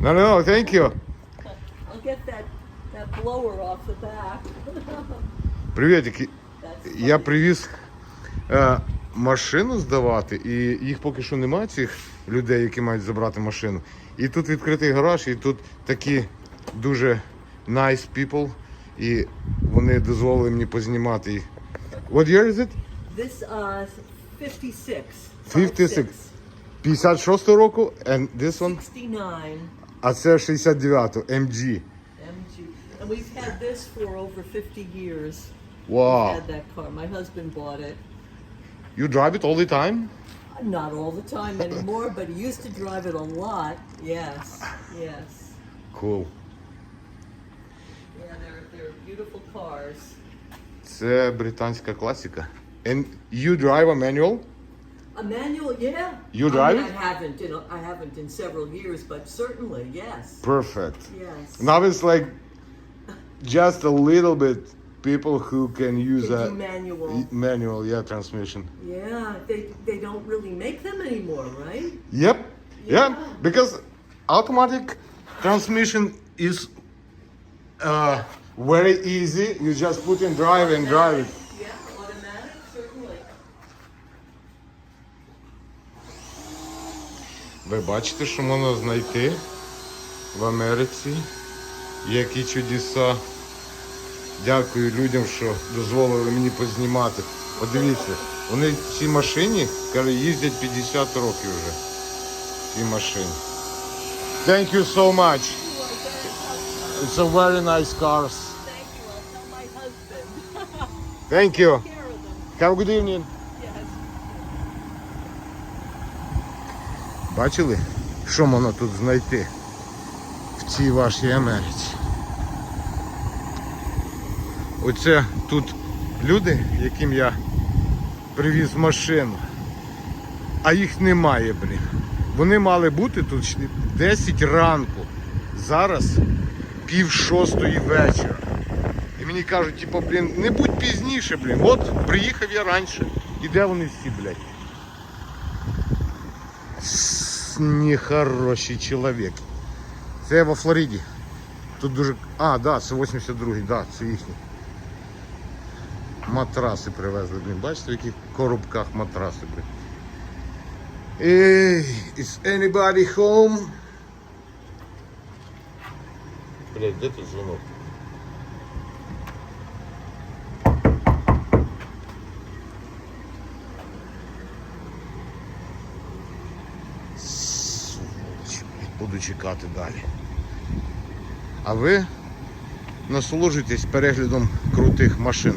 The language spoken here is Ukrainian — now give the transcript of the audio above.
No, no, thank you. I'll get that, that blower off the back. Привітики. Я привіз е, машину здавати, і їх поки що немає, цих людей, які мають забрати машину. І тут відкритий гараж, і тут такі дуже nice people, і вони дозволили мені познімати їх. What year is it? This, uh, 56. 56. 56 року, and this one? 69 А це 69-го, MG. MG. And we've had this for over 50 years. Wow. Had that car. My husband bought it. You drive it all the time? Not all the time anymore, but he used to drive it a lot. Yes, yes. Cool. Yeah, they're, they're beautiful cars. Це британська класика. And you drive a manual? A manual, yeah. You I drive mean, it? I haven't, in a, I haven't in several years, but certainly, yes. Perfect. Yes. Now it's like just a little bit people who can use a manual. manual, yeah, transmission. Yeah, they, they don't really make them anymore, right? Yep. Yeah, Yeah. because automatic transmission is uh, very easy. You just put in drive and drive it. Ви бачите, що можна знайти в Америці. Які чудеса. Дякую людям, що дозволили мені познімати. Подивіться, вони в цій машині, каже, їздять 50 років вже. В цій машині. Thank you so much. It's a very nice cars. Thank you. Thank. Have a good evening. Бачили, що можна тут знайти в цій вашій Америці? Оце тут люди, яким я привіз машину, а їх немає, блін. Вони мали бути тут 10 ранку. Зараз пів шостої вечора. І мені кажуть, типу, блін, не будь пізніше, блін. От приїхав я раніше. І де вони всі, блядь? Нехороший чоловік. Це во Флориді. Тут дуже. А, да, це 82-й, да, це їхні. Матраси привезли, блін. Бачите, в яких коробках матраси, блін. Is anybody home? Блять, де тут дзвонок? Сволоч, блін, Буду чекати далі. А ви насолоджуйтесь переглядом крутих машин.